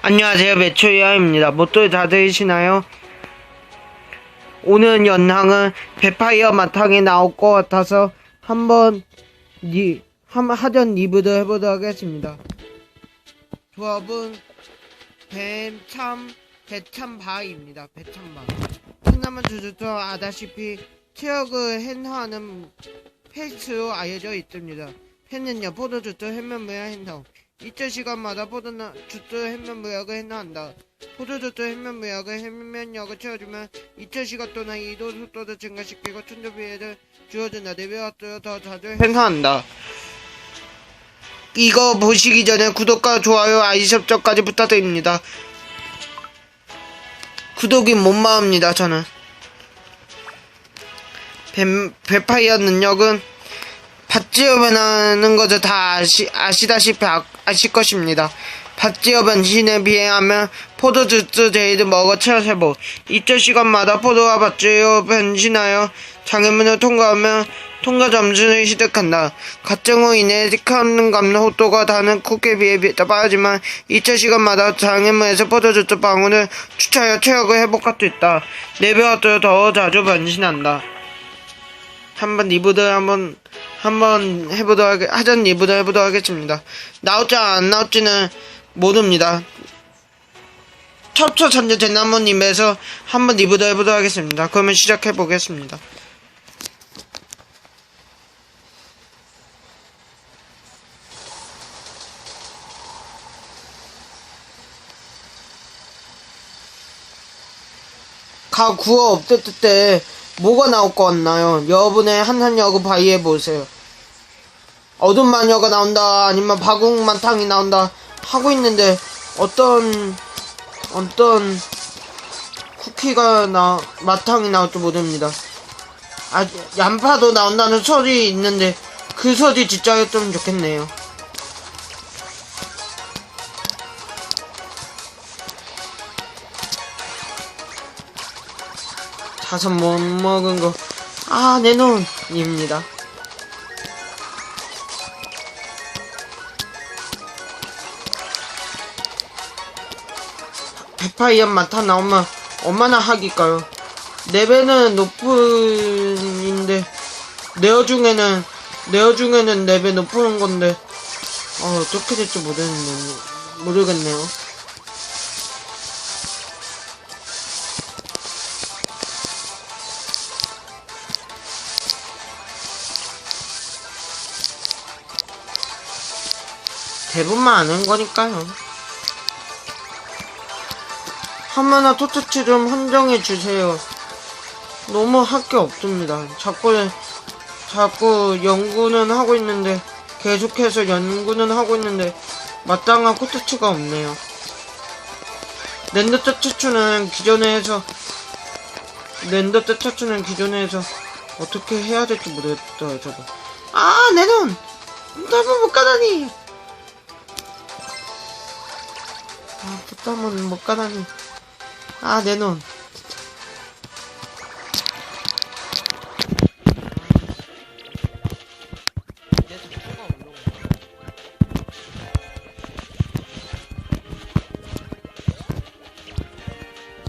안녕하세요. 매초이아입니다. 모두 다 들으시나요? 오늘 연항은 베파이어 마탕이 나올 것 같아서 한번 리, 한, 하전 리뷰를 해보도록 하겠습니다. 조합은 뱀참 배참바입니다. 배참바. 끝나면 주주도 아다시피 체력을 핸하는 페이스로 알려져 있습니다. 펜은요 포도주도 해면무야 핸성 이 틀 시간마다 포도나 주도 해면무역을 핸한다. 포도주도 해면무역을 해면력을 채워주면 이틀 시간 동안 이동 속도를 증가시키고 충전비를 주어준다. 레벨업도 더 자주 행사한다. 이거 보시기 전에 구독과 좋아요 설정까지 부탁드립니다. 구독이 못 마음니다 저는. 뱀, 뱀파이어 능력은 밭지어 변하는 것을 다 아시, 아시다시피 아, 아실 것입니다. 밭지어 변신에 비하면 포도주스 제이드 먹어 체험해보. 이틀 시간마다 포도와 밭지어 변신하여 장애문을 통과하면 통과 점수를 획득한다. 가정으로 인해 스카는 감는 호도가 다른 쿠키에 비해 더 빠르지만 이틀 시간마다 장애문에서 포도주스 방울을 추차하여 체력을 회복할 수 있다. 레벨업도 더 자주 변신한다. 한번 리뷰를 한번 한번 해보도록 하전 리뷰를 해보도록 하겠습니다. 나올지 안 나올지는 모릅니다. 첩초 천재 대나무님에서 한번 리뷰를 해보도록 하겠습니다. 그러면 시작해 보겠습니다. 가 구워 업데이트 때 뭐가 나올 것 같나요? 여러분의 한한여고 바이해 보세요. 어둠 마녀가 나온다 아니면 바궁만탕이 나온다 하고 있는데 어떤 어떤 쿠키가 나 마탕이 나올지 모릅니다. 아 양파도 나온다는 소리 있는데 그 소리 진짜였으면 좋겠네요. 다섯 못 먹은 거. 아, 내 눈 입니다. 페파이언 마타 나오면 얼마나 하기까요? 레벨은 높은인데, 네어 중에는, 네어 중에는 레벨 높은 건데, 어, 어떻게 될지 모르겠네요. 모르겠네요. 대부분 아는 거니까요. 하마나 토트치 좀 한정해 주세요. 너무 할 게 없습니다. 자꾸 자꾸 연구는 하고 있는데 계속해서 연구는 하고 있는데 마땅한 코트치가 없네요. 랜더 터치추는 기존에 해서 랜더 터치추는 기존에 해서 어떻게 해야 될지 모르겠어요. 저도 아 내 눈! 너무 못 가다니! 아, 부담은 못 가다니. 아, 내 눈.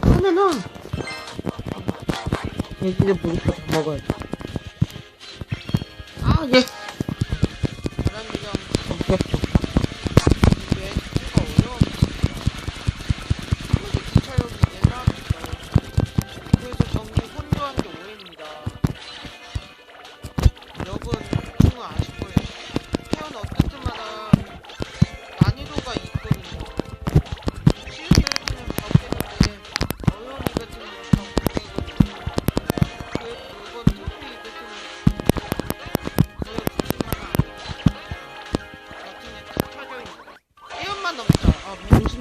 아, 내 눈. 얘기를 보니까 다 먹어야지. 아, 예.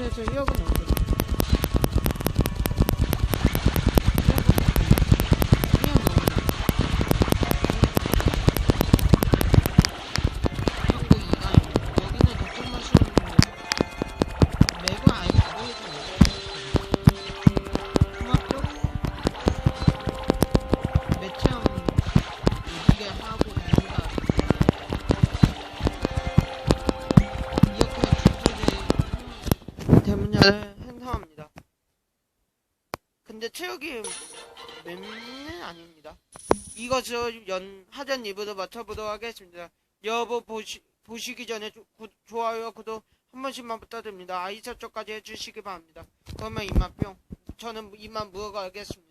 문신에서 근데 체육이 맵는 아닙니다. 이것을 연 하전 리뷰로 맞춰보도록 하겠습니다. 여러분 보시, 보시기 전에 조- 구- 좋아요와 구독 한 번씩만 부탁드립니다. 아이 설정까지 해주시기 바랍니다. 그러면 이만 뿅. 저는 이만 물어가겠습니다.